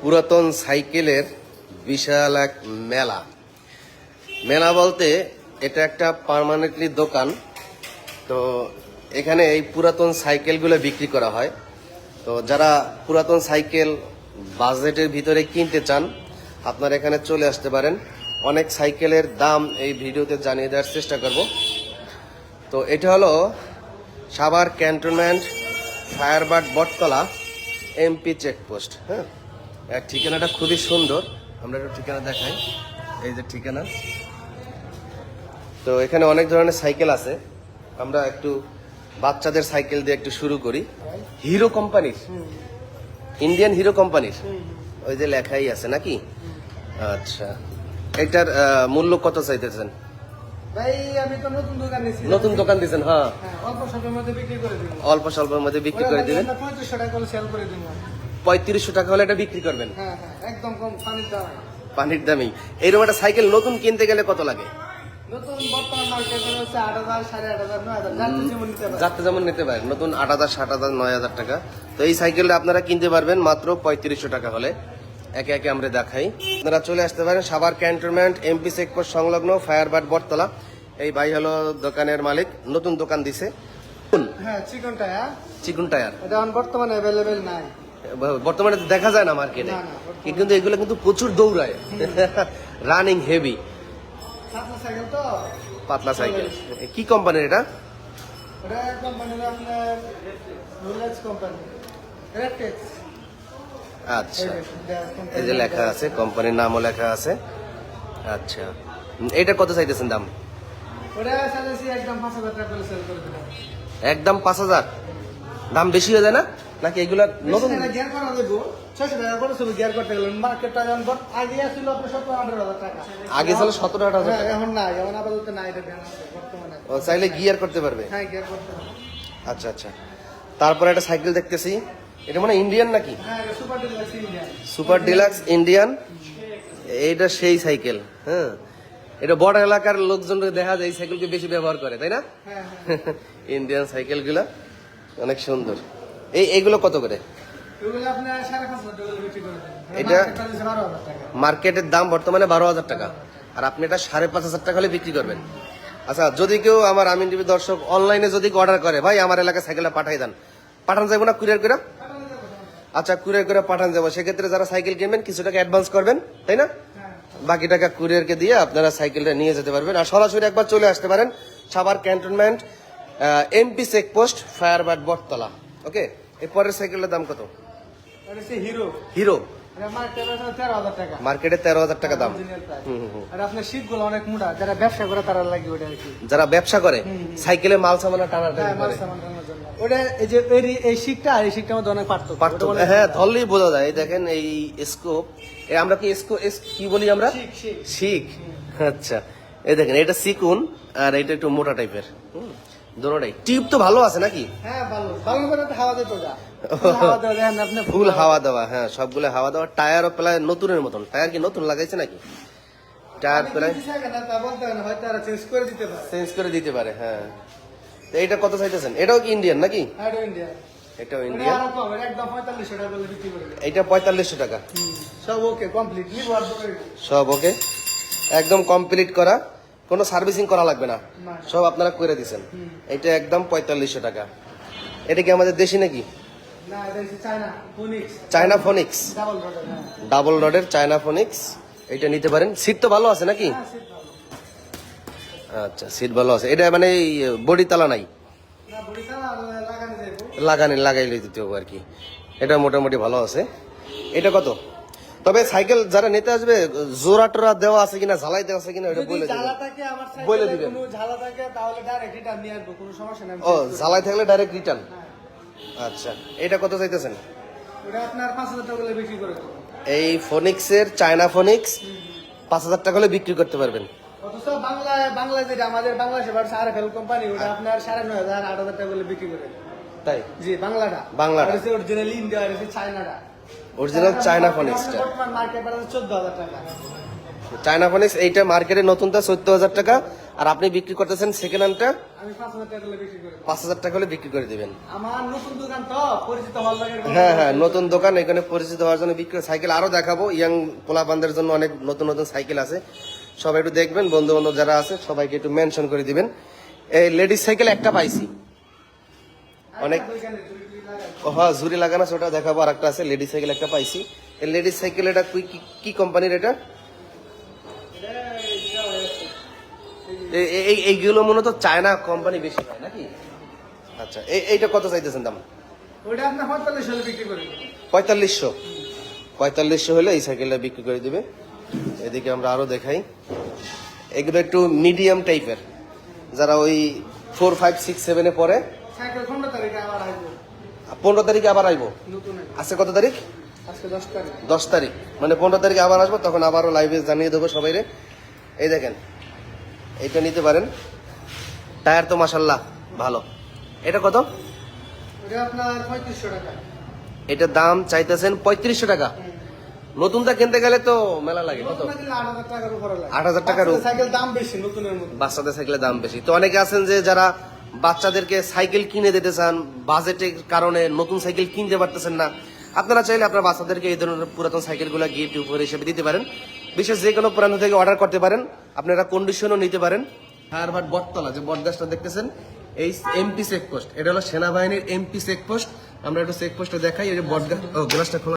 পুরাতন সাইকেলের বিশাল এক মেলা। মেলা বলতে এটা একটা পার্মানেন্টলি দোকান। তো এখানে এই পুরাতন সাইকেলগুলো বিক্রি করা হয়। তো যারা পুরাতন সাইকেল বাজেটের ভিতরে কিনতে চান, আপনারা এখানে চলে আসতে পারেন। অনেক সাইকেলের দাম এই ভিডিওতে জানিয়ে দেওয়ার চেষ্টা করব। তো এটা হলো Savar cantonment firebird Bottola, MP checkpost হ্যাঁ? ঠিকানাটা খুবই সুন্দর। আমরা একটু ঠিকানা দেখাই। এই যে ঠিকানা। তো এখানে অনেক ধরনের সাইকেল আছে। আমরা একটু বাচ্চাদের সাইকেল দিয়ে একটু শুরু করি। হিরো কোম্পানির। ইন্ডিয়ান হিরো কোম্পানির। ওই যে লেখাই আছে নাকি? আচ্ছা। এটার মূল্য কত চাইতেছেন? আমি নতুন দোকান দিয়েছেন হ্যাঁ। হ্যাঁ, অল্প স্বল্পের মধ্যে বিক্রি করে দিব। অল্প স্বল্পের মধ্যে বিক্রি করে দিবেন। পঁয়ত্রিশশো টাকা হলে এটা বিক্রি করবেন। হ্যাঁ হ্যাঁ একদম কম পানির দাম। পানির দামেই। এইরকম একটা সাইকেল নতুন কিনতে গেলে কত লাগে? যার যেমন নিতে পারেন। নতুন আট হাজার ষাট হাজার নয় হাজার টাকা। তো এই সাইকেলটা আপনারা কিনতে পারবেন মাত্র পঁয়ত্রিশশো টাকা হলে। একে একে আমরা দেখাই। আপনারা চলে আসতে পারেন সাভার ক্যান্টনমেন্ট এমপি চেকপোস্ট সংলগ্ন ফায়ারবার্ড বটতলা। এই ভাই হলো দোকানের মালিক নতুন দোকান দিছে। হ্যাঁ চিকন টায়ার। চিকুন টায়ার। এটা এখন বর্তমানে অ্যাভেলেবেল নাই। বর্তমানে দেখা যায় না মার্কেটে। কিন্তু এগুলো কিন্তু প্রচুর দৌড়ায়। রানিং হেভি পাতলা সাইকেল কি কোম্পানির এটা? আচ্ছা। এই যে লেখা আছে কোম্পানির নামও লেখা আছে। আচ্ছা। এটা কত চাইতেছেন দাম? একদম পাঁচ হাজার? দাম বেশি হয়ে যায় না? নাকি এগুলা নতুন? গিয়ার করা দেবো ছয়শো টাকা করে শুধু গিয়ার করতে গেলেন মার্কেটটা যেমন আগে আসছিল আপনার সত্তর আঠারো হাজার টাকা। আগে ছিল সতেরো হাজার হ্যাঁ, টাকা। এখন নাই এখন আপাতত নাই এটা বর্তমানে ও চাইলে গিয়ার করতে পারবে? হ্যাঁ গিয়ার করতে হবে। আচ্ছা আচ্ছা। তারপরে একটা সাইকেল দেখতেছি। এটা মানে ইন্ডিয়ান নাকি? সুপার ডিলাক্স ইন্ডিয়ান এইটা সেই সাইকেল হ্যাঁ। এটা বড় এলাকার লোকজন দেখা যায় এই সাইকেলকে বেশি ব্যবহার করে তাই না? হ্যাঁ হ্যাঁ। ইন্ডিয়ান সাইকেলগুলো অনেক সুন্দর। এই এইগুলো কত করে? এটা- মার্কেটের দাম বর্তমানে বারো হাজার টাকা। আর আপনি এটা সাড়ে পাঁচ হাজার টাকা হলে বিক্রি করবেন। আচ্ছা যদি কেউ আমার আমিন টিভি দর্শক অনলাইনে যদি অর্ডার করে ভাই আমার এলাকায় সাইকেলটা পাঠাই দেন। পাঠান যাব না কুরিয়ার করে আচ্ছা কুরিয়ার করে পাঠান যাব সেক্ষেত্রে যারা সাইকেল কিনবেন কিছু টাকা অ্যাডভান্স করবেন তাই না? হ্যাঁ। বাকি টাকা কুরিয়ারকে দিয়ে আপনারা সাইকেলটা নিয়ে যেতে পারবেন। আর সরাসরি একবার চলে আসতে পারেন Savar cantonment MP checkpost firebird Bottola. Okay এই পরের সাইকেলের দাম কত? হিরো। হিরো? মার্কেটে তেরো হাজার টাকা। দাম। Original price। হুম, হুম, হুম। আর আপনার শীতগুলো অনেক মোটা যারা ব্যবসা করে তারা লাগে ওটা যারা ব্যবসা করে সাইকেলে মাল সামানা টানা হ্যাঁ ওটা এই যে এই- এই আর এই শিকটার মধ্যে অনেক পার্থক্য। পার্থক্য হ্যাঁ ধরলেই বোঝা যায়। এই দেখেন এই স্কোপ আমরা কি স্কো কি বলি আমরা? শিক শিখ। আচ্ছা। এই দেখেন এটা সিকুন আর এটা একটু মোটা টাইপের দোনোটাই। টিপ তো ভালো আছে নাকি? হ্যাঁ ভালো। ভালো করে হাওয়া দিত হাওয়া দেওয়া ফুল হাওয়া। দেওয়া হ্যাঁ সবগুলো হাওয়া দেওয়া। টায়ারও প্রায় নতুনের মতন। টায়ার কি নতুন লাগাইছে নাকি? টায়ার প্রায় চেঞ্জ করে দিতে পারে। চেঞ্জ করে দিতে পারে হ্যাঁ। তো এইটা কত চাইতেছেন? এটাও কি ইন্ডিয়ান নাকি? হ্যাঁ এটা ইন্ডিয়া এটাও ইন্ডিয়ান এটা। এইটা পঁয়তাল্লিশশো টাকা সব ওকে কমপ্লিট সব ওকে একদম কমপ্লিট করা। কোনো সার্ভিসিং করা লাগবে না। সব আপনারা করে দিছেন। এটা একদম পঁয়তাল্লিশশো টাকা। এটা কি আমাদের দেশি নাকি? China Phoenix. ডাবল রডার হ্যাঁ। China Phoenix. এটা নিতে পারেন। সিট তো ভালো আছে নাকি? হ্যাঁ, আচ্ছা সিট ভালো আছে। এটা মানে বডি তালা নাই? লাগানো লাগাইলে দিতে হবে আর কি। এটা মোটামুটি ভালো আছে। এটা কত? তবে সাইকেল যারা নিতে আসবে জোড়া টোরা দেওয়া আছে কিনা ঝালাই দেওয়া আছে কিনা যদি বলে দিবেন। বলে দিবেন। কোনো ঝালা থাকে তাহলে ডাইরেক্ট রিটার্ন নিয়ে আসব কোনো সমস্যা নেই ও ঝালাই থাকলে ডাইরেক্ট রিটার্ন হ্যাঁ। আচ্ছা এটা কত চাইতেছেন? ওটা আপনার পাঁচ হাজার টাকা করে বিক্রি করে এই ফোনিক্সের চায়না ফোনিক্স পাঁচ হাজার টাকা হলে বিক্রি করতে পারবেন। অথচ বাংলায় বাংলায় যেটা আমাদের বাংলাদেশে বাড়ছে আর এফএল কোম্পানি ওটা আপনার সাড়ে নয় হাজার আট হাজার টাকা করে বিক্রি করে। তাই? জি বাংলাটা। বাংলাটা। অরিজিনাল ইন্ডিয়া আর চায়নাটা। অরিজিনাল চায়না ফোনিক্সটা চায়না ফোনিক্স এইটা মার্কেটে নতুনটা চোদ্দ হাজার টাকা। আর আপনি বিক্রি করতেছেন সেকেন্ড হ্যান্ডটা পাঁচ হাজার টাকা হলে বিক্রি করে দিবেন। হ্যাঁ হ্যাঁ নতুন দোকান, এখানে পরিচিত হওয়ার জন্য বিক্রি সাইকেল আরও দেখাবো। ইয়াং পোলাপানদের জন্য অনেক নতুন নতুন সাইকেল আছে। সবাই একটু দেখবেন বন্ধু বান্ধব যারা আছে, সবাইকে একটু মেনশন করে দিবেন। এই লেডিস সাইকেল একটা পাইছি। অনেক হ্যাঁ ঝুরি লাগানো আছে ওটা দেখাবো আর একটা আছে লেডিস সাইকেল একটা পাইছি। এই লেডিস সাইকেল এটা কি- কি- কোম্পানির এটা? এই এইগুলো মূলত চায়না কোম্পানি বেশি হয় নাকি? আচ্ছা এই এইটা কত চাইতেছেন দাম? ওইটা আপনার পঁয়তাল্লিশ বিক্রি করি পঁয়তাল্লিশশো? পঁয়তাল্লিশশো হলে এই সাইকেলটা বিক্রি করে দিবে। এদিকে আমরা আরও দেখাই। এগুলো একটু মিডিয়াম টাইপের যারা ওই ফোর ফাইভ সিক্স সেভেনে পড়ে সাইকেল পনেরো তারিখে আবার আসব। আজকে কত তারিখ? দশ তারিখ। মানে পনেরো তারিখে আবার আসব তখন আবারও লাইভে জানিয়ে দেবো সবাইরে। এই দেখেন এইটা নিতে পারেন। টায়ার তো মাসাল্লাহ ভালো। এটা কত? এটার দাম চাইতেছেন পঁয়ত্রিশশো টাকা। নতুনটা কিনতে গেলে তো মেলা লাগে কত? আট হাজার টাকার উপরে লাগে। 8,000 টাকার উপর। সাইকেল দাম বেশি নতুনের মধ্যে। বাচ্চাদের সাইকেলের দাম বেশি। তো অনেকে আছেন যে যারা বাচ্চাদেরকে সাইকেল কিনে দিতে চান, বাজেটের কারণে নতুন সাইকেল কিনতে পারতেছেন না, আপনারা চাইলে আপনার বাচ্চাদেরকে এই ধরনের পুরাতন সাইকেলগুলো গিফট উপহার হিসেবে দিতে পারেন। বিশেষ যে কোনো প্রান্ত থেকে অর্ডার করতে পারেন, আপনারা কন্ডিশনও নিতে পারেন। আর বটতলা, যে বটগাছটা দেখতেছেন, এই এমপি চেকপোস্ট এটা হলো সেনাবাহিনীর এমপি চেকপোস্ট আমরা একটু চেকপোস্টে দেখাই, এই যে বটগাছ, ও গ্লাসটা খোলা।